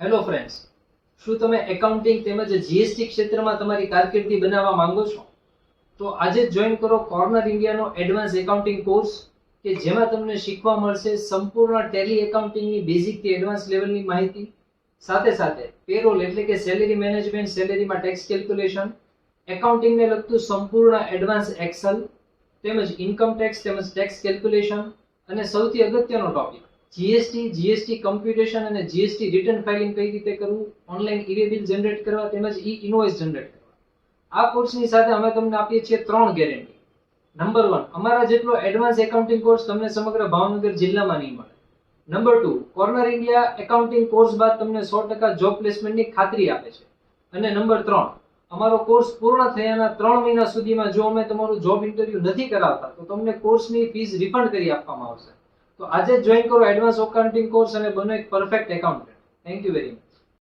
Hello friends શું તમે accounting તેમજ જીએસટી ક્ષેત્રમાં તમારી કારકિર્દી બનાવવા માંગો છો? તો આજે જ જોઈન કરો કોર્નર ઇન્ડિયાનો એડવાન્સ એકાઉન્ટિંગ કોર્સ કે જેમાં તમને શીખવા મળશે સંપૂર્ણ ટેલી એકાઉન્ટિંગની બેઝિકથી એડવાન્સ લેવલની માહિતી. સાથે સાથે પેરોલ એટલે કે સેલેરી મેનેજમેન્ટ સેલેરીમાં ટેક્સ કેલ્ક્યુલેશન એકાઉન્ટિંગને લગતું સંપૂર્ણ એડવાન્સ એક્સલ તેમજ ઇન્કમ ટેક્સ તેમજ ટેક્સ કેલ્ક્યુલેશન અને સૌથી અગત્યનો ટોપિક જીએસટી જીએસટી કમ્પ્યુટેશન અને જીએસટી રિટર્ન ફાઇલિંગ કઈ રીતે કરવું? ઓનલાઈન ઈ બિલ જનરેટ કરવા તેમજ ઈ ઇનવોઇસ જનરેટ કરવા. આ કોર્સની સાથે અમે તમને આપીએ છીએ ત્રણ ગેરંટી નંબર વન અમારા જેટલો એડવાન્સ એકાઉન્ટિંગ કોર્સ તમને સમગ્ર ભાવનગર જિલ્લામાં નહીં મળે. Number two corner India accounting course બાદ તમને સો ટકા જોબ પ્લેસમેન્ટની ખાતરી આપે છે. અને નંબર ત્રણ, અમારો કોર્સ પૂર્ણ થયાના ત્રણ મહિના સુધીમાં જો અમે તમારું જોબ ઇન્ટરવ્યૂ નથી કરાવતા, તો તમને કોર્સની ફીસ રિફંડ કરી આપવામાં આવશે. તો આજે જોઈન કરો એડવાન્સ અકાઉન્ટિંગ કોર્સ અને બનો એક perfect accountant thank you very much